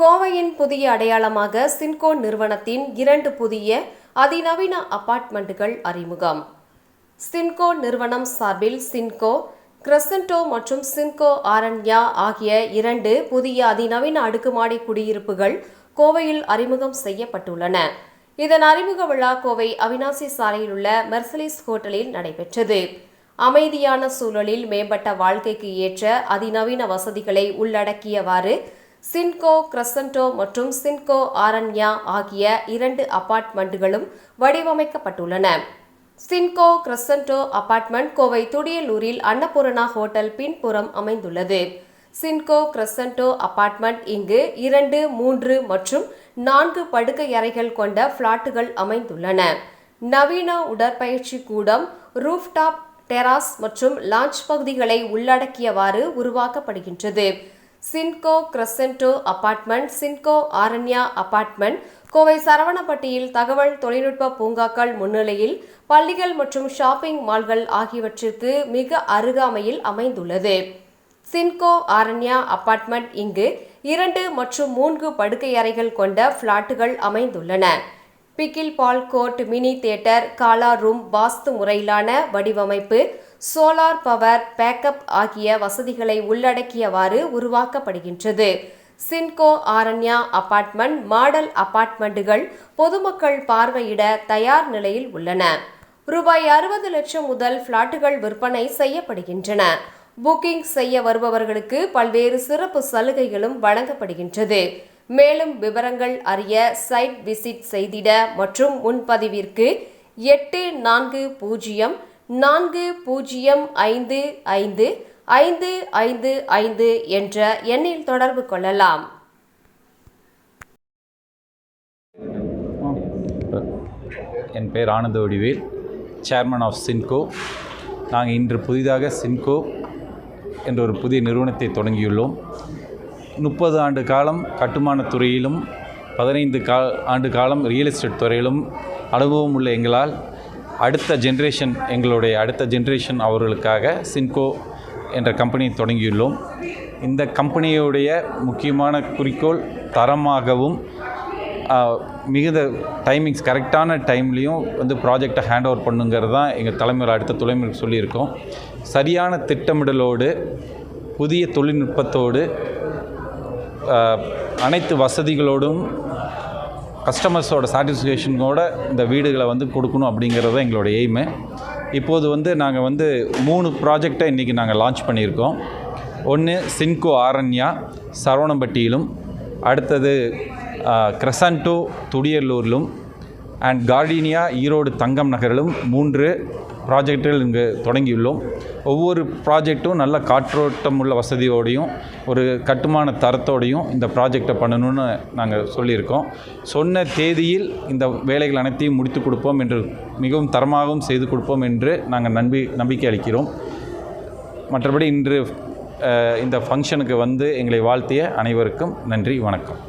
கோவையின் புதிய அடையாளமாக சின்கோ நிறுவனத்தின் இரண்டு புதிய அதிநவீன அபார்ட்மெண்ட்டுகள் அறிமுகம். சின்கோ நிறுவனம் சார்பில் சின்கோ கிரசன்டோ மற்றும் சின்கோ ஆரண்யா ஆகிய இரண்டு புதிய அதிநவீன அடுக்குமாடி குடியிருப்புகள் கோவையில் அறிமுகம் செய்யப்பட்டுள்ளன. இதன் அறிமுக விழா கோவை அவினாசி சாலையில் உள்ள மெர்சலிஸ் ஹோட்டலில் நடைபெற்றது. அமைதியான சூழலில் மேம்பட்ட வாழ்க்கைக்கு ஏற்ற அதிநவீன வசதிகளை உள்ளடக்கியவாறு சின்கோ கிரசன்டோ மற்றும் சின்கோ ஆரண்யா ஆகிய இரண்டு அபார்ட்மெண்ட்டுகளும் வடிவமைக்கப்பட்டுள்ளன. சின்கோ கிரசன்டோ அபார்ட்மெண்ட் கோவை துடியலூரில் அன்னபூரணா ஹோட்டல் பின்புறம் அமைந்துள்ளது. சின்கோ கிரசன்டோ அபார்ட்மெண்ட் இங்கு இரண்டு மூன்று மற்றும் நான்கு படுக்கை அறைகள் கொண்ட பிளாட்டுகள் அமைந்துள்ளன. நவீன உடற்பயிற்சி கூடம் ரூஃப்டாப் டெராஸ் மற்றும் லான்ச் பகுதிகளை உள்ளடக்கியவாறு உருவாக்கப்படுகின்றது. Cinco Crescendo apartment Cinco Aranya apartment. Kovai சரவணப்பட்டியில் தகவல் தொழில்நுட்ப பூங்காக்கள் முன்னிலையில் பள்ளிகள் மற்றும் ஷாப்பிங் மால்கள் ஆகியவற்றிற்கு மிக அருகாமையில் அமைந்துள்ளது. சின்கோ ஆரண்யா அபார்ட்மெண்ட் இங்கு இரண்டு மற்றும் மூன்று படுக்கை அறைகள் கொண்ட பிளாட்டுகள் அமைந்துள்ளன. Pickle ball court mini theatre gala room vastu முறையிலான வடிவமைப்பு சோலார் பவர் பேக்கப் ஆகிய வசதிகளை உள்ளடக்கியவாறு உருவாக்கப்படுகின்றது. சின்கோ ஆரண்யா அபார்ட்மெண்ட் மாடல் அபார்ட்மெண்ட்டுகள் பொதுமக்கள் பார்வையிட தயார் நிலையில் உள்ளன. ரூபாய் அறுபது லட்சம் முதல் பிளாட்டுகள் விற்பனை செய்யப்படுகின்றன. புக்கிங் செய்ய வருபவர்களுக்கு பல்வேறு சிறப்பு சலுகைகளும் வழங்கப்படுகின்றது. மேலும் விவரங்கள் அறிய சைட் விசிட் செய்திட மற்றும் முன்பதிவிற்கு எட்டு நான்கு பூஜ்ஜியம் நான்கு பூஜ்ஜியம் ஐந்து ஐந்து ஐந்து ஐந்து ஐந்து என்ற எண்ணில் தொடர்பு கொள்ளலாம். என் பெயர் ஆனந்த வடிவேல் சேர்மன் ஆஃப் சின்கோ நாங்கள் இன்று புதிதாக சின்கோ என்ற ஒரு புதிய நிறுவனத்தை தொடங்கியுள்ளோம். முப்பது ஆண்டு காலம் கட்டுமானத் துறையிலும் பதினைந்து கா ஆண்டு காலம் ரியல் எஸ்டேட் துறையிலும் அனுபவம் உள்ள எங்களால் அடுத்த ஜென்ரேஷன் எங்களுடைய அடுத்த ஜென்ரேஷன் அவர்களுக்காக சின்கோ என்ற கம்பெனி தொடங்கியுள்ளோம். இந்த கம்பெனியுடைய முக்கியமான குறிக்கோள் தரமாகவும் மிகுந்த டைமிங்ஸ் கரெக்டான டைம்லேயும் வந்து ப்ராஜெக்டை ஹேண்ட் ஓவர் பண்ணுங்கிறது தான் எங்கள் தலைமுறை அடுத்த தலைமுறைக்கு சொல்லியிருக்கோம். சரியான திட்டமிடலோடு புதிய தொழில்நுட்பத்தோடு அனைத்து வசதிகளோடும் கஸ்டமர்ஸோட சாட்டிஸ்ஃபேக்ஷனோட இந்த வீடுகளை வந்து கொடுக்கணும் அப்படிங்கிறது தான் எங்களோட எய்மு இப்போது வந்து நாங்கள் வந்து மூணு ப்ராஜெக்டை இன்றைக்கி நாங்கள் லான்ச் பண்ணியிருக்கோம். ஒன்று சின்கோ ஆரண்யா சரவணம்பட்டியிலும் அடுத்தது கிரசன்டோ துடியலூரிலும் அண்ட் கார்டினியா ஈரோடு தங்கம் நகரிலும் மூன்று ப்ராஜெக்டுகள் இங்கு தொடங்கியுள்ளோம். ஒவ்வொரு ப்ராஜெக்ட்டும் நல்ல காற்றோட்டம் உள்ள வசதியோடையும் ஒரு கட்டுமான தரத்தோடையும் இந்த ப்ராஜெக்டை பண்ணணும்னு நாங்கள் சொல்லியிருக்கோம். சொன்ன தேதியில் இந்த வேலைகள் அனைத்தையும் முடித்து கொடுப்போம் என்று மிகவும் தரமாகவும் செய்து கொடுப்போம் என்று நாங்கள் நம்பி நம்பிக்கை அளிக்கிறோம். மற்றபடி இன்று இந்த ஃபங்க்ஷனுக்கு வந்து எங்களை வாழ்த்திய அனைவருக்கும் நன்றி வணக்கம்.